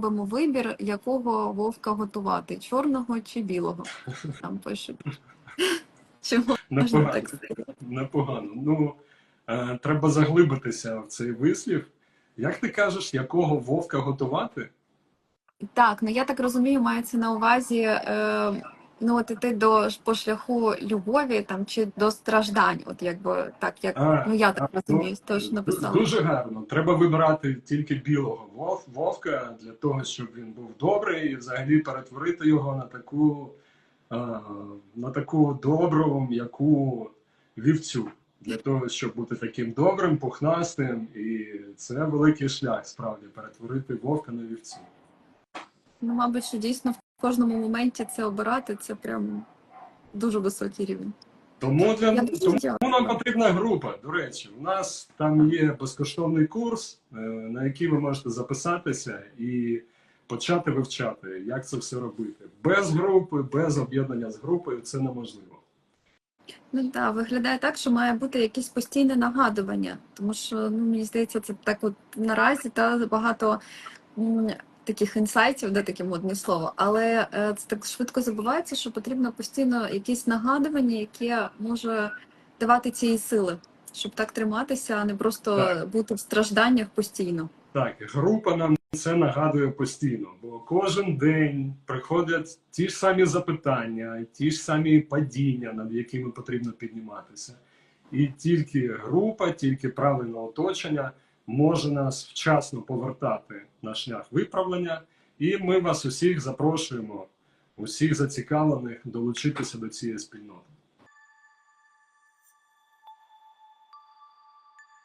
робимо вибір, якого вовка готувати: чорного чи білого. Там пишуть. Чому можна Непогано. так сказати? Непогано. Ну, е, треба заглибитися в цей вислів. Як ти кажеш, якого вовка готувати? Так, ну я так розумію, мається на увазі е, ну от іти до по шляху любові там чи до страждань, от якби так, як А, ну я так а, розумію, ну, що написала. Дуже гарно. Треба вибирати тільки білого вов, вовка для того, щоб він був добрий і взагалі перетворити його на таку, на таку добру, м'яку вівцю. Для того, щоб бути таким добрим, пухнастим, і це великий шлях справді перетворити вовка на вівцю. Ну, мабуть, що дійсно в кожному моменті це обирати, це прям дуже високий рівень. Тому для тому нам потрібна група. До речі, у нас там є безкоштовний курс, е, на який ви можете записатися і почати вивчати, як це все робити. Без групи, без об'єднання з групою це неможливо. Ну так, виглядає так, що має бути якесь постійне нагадування, тому що ну мені здається, це так от наразі та багато таких інсайтів, де таке модне слово, але е, це так швидко забувається, що потрібно постійно якесь нагадування, яке може давати цієї сили, щоб так триматися, а не просто Так. бути в стражданнях постійно. Так, група нам це нагадує постійно, бо кожен день приходять ті ж самі запитання, ті ж самі падіння, над якими потрібно підніматися. І тільки група, тільки правильне оточення може нас вчасно повертати на шлях виправлення. І ми вас усіх запрошуємо, усіх зацікавлених долучитися до цієї спільноти.